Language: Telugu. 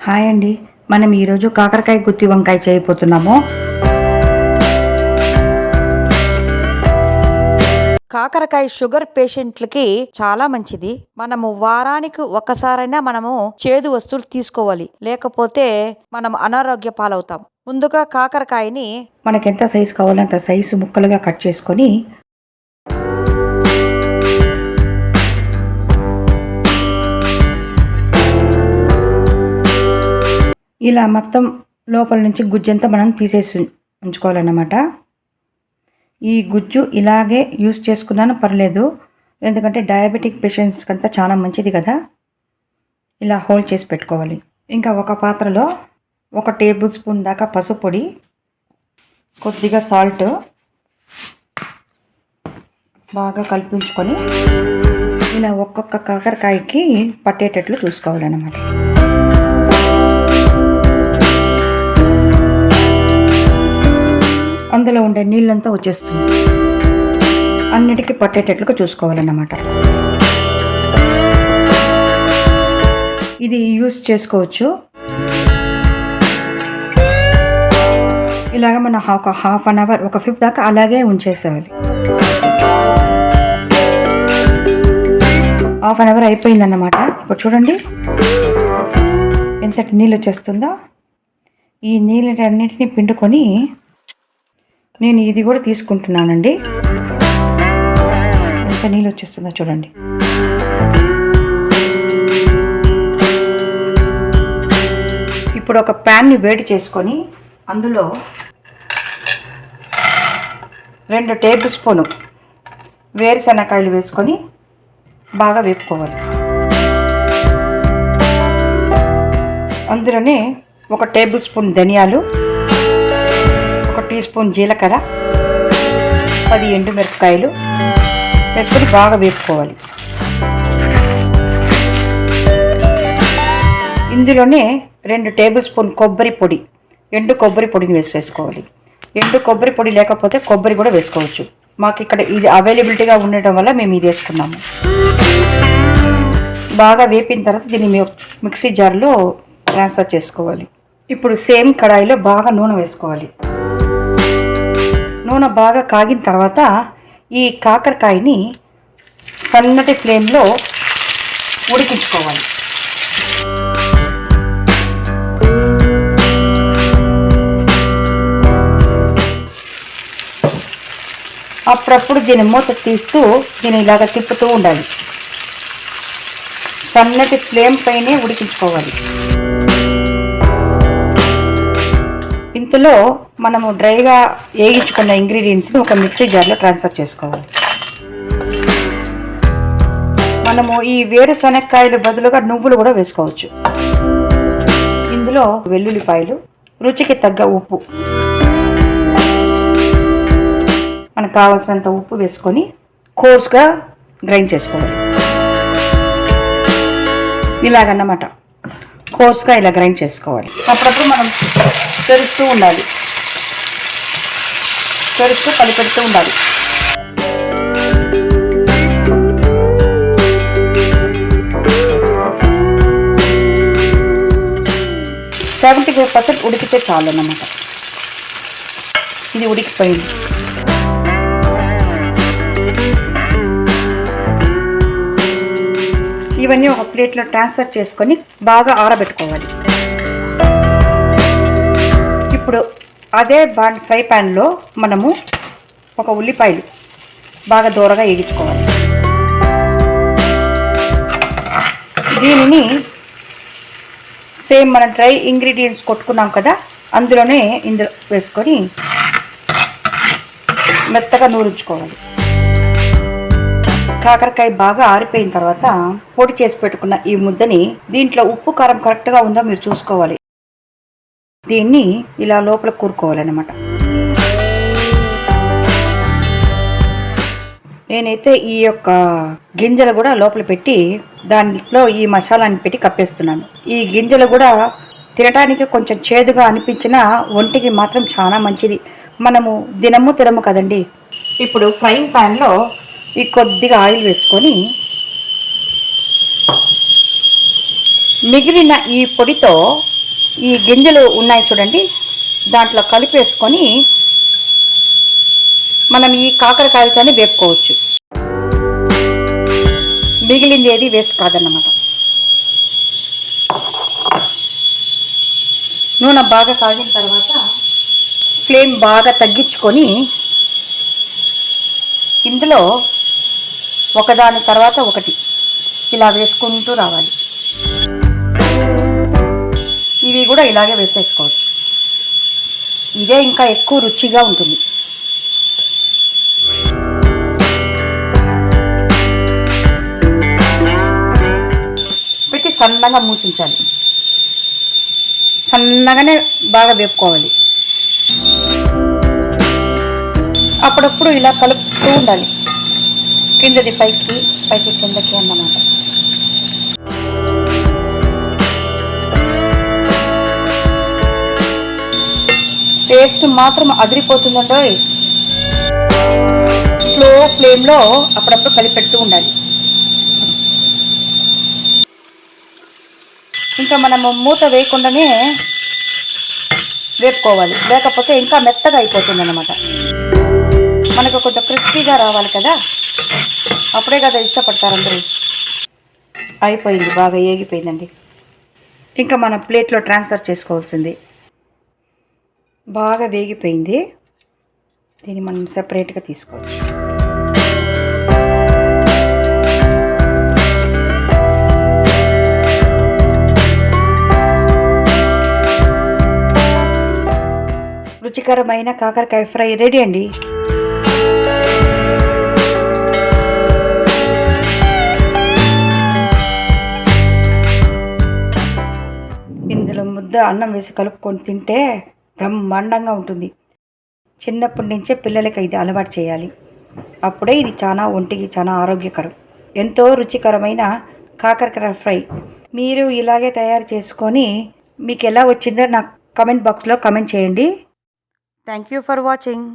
హాయ్ అండి. మనం ఈరోజు కాకరకాయ గుత్తి వంకాయ చేయబోతున్నాము. కాకరకాయ షుగర్ పేషెంట్లకి చాలా మంచిది. మనము వారానికి ఒక్కసారైనా మనము చేదు వస్తువులు తీసుకోవాలి. లేకపోతే మనం అనారోగ్య పాలవుతాం. ముందుగా కాకరకాయని మనకి ఎంత సైజు కావాలో అంత సైజు ముక్కలుగా కట్ చేసుకొని ఇలా మొత్తం లోపల నుంచి గుజ్జంతా మనం తీసేసి ఉంచుకోవాలన్నమాట. ఈ గుజ్జు ఇలాగే యూస్ చేసుకున్నాను పర్లేదు. ఎందుకంటే డయాబెటిక్ పేషెంట్స్కి అంతా చాలా మంచిది కదా. ఇలా హోల్డ్ చేసి పెట్టుకోవాలి. ఇంకా ఒక పాత్రలో ఒక టేబుల్ స్పూన్ దాకా పసుపు పొడి కొద్దిగా సాల్ట్ బాగా కలిపించుకొని ఇలా ఒక్కొక్క కాకరకాయకి పట్టేటట్లు చూసుకోవాలన్నమాట. అందులో ఉండే నీళ్ళంతా వచ్చేస్తుంది. అన్నిటికీ పట్టేటట్లుగా చూసుకోవాలన్నమాట. ఇది యూస్ చేసుకోవచ్చు. ఇలాగ మనం ఒక హాఫ్ అన్ అవర్ ఒక ఫిఫ్త్ దాకా అలాగే ఉంచేసేయాలి. Half an hour అయిపోయిందన్నమాట. ఇప్పుడు చూడండి. ఎంతటి నీళ్ళు వచ్చేస్తుందో. ఈ నీళ్ళన్నిటిని పిండుకొని నేను ఇది కూడా తీసుకుంటున్నానండి. ఎంత నీళ్ళు వచ్చేస్తుందో చూడండి. ఇప్పుడు ఒక ప్యాన్ని వేడి చేసుకొని అందులో రెండు టేబుల్ స్పూను వేరుశనగకాయలు వేసుకొని బాగా వేపుకోవాలి. అందులోనే ఒక టేబుల్ స్పూన్ ధనియాలు ఒక టీ స్పూన్ జీలకర్ర పది ఎండుమిరపకాయలు వేసుకొని బాగా వేపుకోవాలి. ఇందులోనే రెండు టేబుల్ స్పూన్ కొబ్బరి పొడి ఎండు కొబ్బరి పొడిని వేసేసుకోవాలి. ఎండు కొబ్బరి పొడి లేకపోతే కొబ్బరి కూడా వేసుకోవచ్చు. మాకు ఇక్కడ ఇది అవైలబిలిటీగా ఉండటం వల్ల మేము ఇది వేసుకున్నాము. బాగా వేపిన తర్వాత దీన్ని మిక్సీ జార్లో ట్రాన్స్ఫర్ చేసుకోవాలి. ఇప్పుడు సేమ్ కడాయిలో బాగా నూనె వేసుకోవాలి. నూనె బాగా కాగిన తర్వాత ఈ కాకరకాయని సన్నటి ఫ్లేమ్లో ఉడికించుకోవాలి. అప్పుడప్పుడు దీని మూత తీస్తూ దీన్ని ఇలాగ తిప్పుతూ ఉండాలి. సన్నటి ఫ్లేమ్ పైనే ఉడికించుకోవాలి. ఇందులో మనము డ్రైగా వేయించుకున్న ఇంగ్రీడియంట్స్ని ఒక మిక్సీ జార్లో ట్రాన్స్ఫర్ చేసుకోవాలి. మనము ఈ వేరుశనక్కాయలు బదులుగా నువ్వులు కూడా వేసుకోవచ్చు. ఇందులో వెల్లుల్లిపాయలు రుచికి తగ్గ ఉప్పు. మనకు కావాల్సినంత ఉప్పు వేసుకొని కోర్స్గా గ్రైండ్ చేసుకోవాలి. ఇలాగన్నమాట. కోర్స్గా ఇలా గ్రైండ్ చేసుకోవాలి. అప్పుడప్పుడు మనం తెరుస్తూ ఉండాలి. తెరుస్తూ కలిపెడుతూ ఉండాలి. సెవెంటీ ఫైవ్ పర్సెంట్ ఉడికితే చాలు అన్నమాట ఇది ఉడికిపోయింది. ఇవన్నీ ఒక ప్లేట్లో ట్రాన్స్ఫర్ చేసుకొని బాగా ఆరబెట్టుకోవాలి. ఇప్పుడు అదే బాండ్ ఫ్రై ప్యాన్లో మనము ఒక ఉల్లిపాయలు బాగా దూరగా వేగించుకోవాలి దీనిని సేమ్ మన డ్రై ఇంగ్రీడియంట్స్ కొట్టుకున్నాం కదా అందులోనే ఇందులో వేసుకొని మెత్తగా నూరించుకోవాలి. కాకరకాయ బాగా ఆరిపోయిన తర్వాత పొడి చేసి పెట్టుకున్న ఈ ముద్దని దీంట్లో ఉప్పు కారం కరెక్ట్గా ఉందో మీరు చూసుకోవాలి. దీన్ని ఇలా లోపల కూరుకోవాలన్నమాట. నేనైతే ఈ యొక్క గింజలు కూడా లోపల పెట్టి దాంట్లో ఈ మసాలాని పెట్టి కప్పేస్తున్నాను. ఈ గింజలు కూడా తినడానికి కొంచెం చేదుగా అనిపించిన ఒంటికి మాత్రం చాలా మంచిది. మనము దినము తినము కదండి. ఇప్పుడు ఫ్రైయింగ్ ప్యాన్లో ఈ కొద్దిగా ఆయిల్ వేసుకొని మిగిలిన ఈ పొడితో ఈ గింజలు ఉన్నాయి చూడండి దాంట్లో కలిపేసుకొని మనం ఈ కాకరకాయలతోనే వేపుకోవచ్చు. మిగిలింది ఏది వేస్ట్ కాదన్నమాట నూనె బాగా కాగిన తర్వాత ఫ్లేమ్ బాగా తగ్గించుకొని ఇందులో ఒకదాని తర్వాత ఒకటి. ఇలా వేసుకుంటూ రావాలి. ఇవి కూడా ఇలాగే వేసేసుకోవచ్చు. ఇదే ఇంకా ఎక్కువ రుచిగా ఉంటుంది. పెట్టి సన్నగా మూసించాలి. సన్నగానే బాగా వేపుకోవాలి. అప్పుడప్పుడు ఇలా కలుపుతూ ఉండాలి. కిందది పైకి పైకి కిందకి అన్నమాట. టేస్ట్ మాత్రం అదిరిపోతుందండి స్లో ఫ్లేమ్లో అప్పుడప్పుడు కలిపెడుతూ ఉండాలి. ఇంకా మనము మూత వేయకుండానే వేపుకోవాలి. లేకపోతే ఇంకా మెత్తగా అయిపోతుంది అనమాట మనకు కొంచెం క్రిస్పీగా రావాలి కదా. అప్పుడే కదా ఇష్టపడతారు అందరూ అయిపోయింది బాగా ఏగిపోయిందండి. ఇంకా మనం ప్లేట్లో ట్రాన్స్ఫర్ చేసుకోవాల్సింది. బాగా వేగిపోయింది. దీన్ని మనం సెపరేట్గా తీసుకోవచ్చు. రుచికరమైన కాకరకాయ ఫ్రై రెడీ అండి. ముద్ద అన్నం వేసి కలుపుకొని తింటే బ్రహ్మాండంగా ఉంటుంది. చిన్నప్పటి నుంచే పిల్లలకి ఇది అలవాటు చేయాలి. అప్పుడే ఇది చాలా ఒంటికి చాలా ఆరోగ్యకరం. ఎంతో రుచికరమైన కాకరకాయ ఫ్రై. మీరు ఇలాగే తయారు చేసుకొని మీకు ఎలా వచ్చిందో నాకు కమెంట్ బాక్స్లో కమెంట్ చేయండి. Thank you for watching